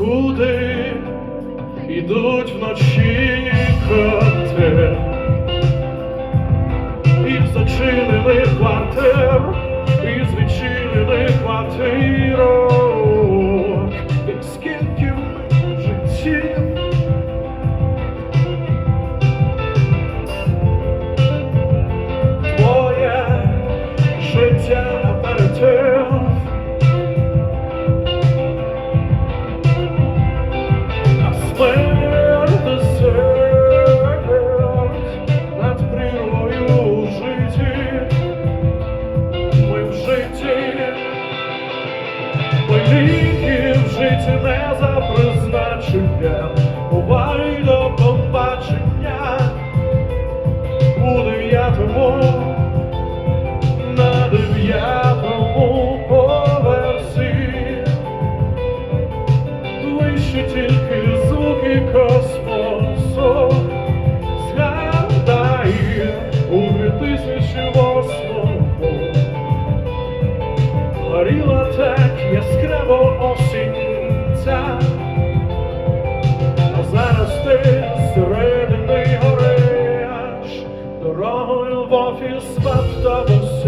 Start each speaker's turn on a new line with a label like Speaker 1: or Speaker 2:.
Speaker 1: куди йдуть вночі кати, і зачинили квартир, і звідчинили квартиру, і скільки життів. Твоє життя наперед. Ми ліки не за призначенням Бувай до побачення. У дев'ятому на дев'ятому поверсі. Вище тільки звуки космосу. Згадай у 2008 горіла так яскраво осінця, а зараз ти середини гориш, дорогою в офіс баптову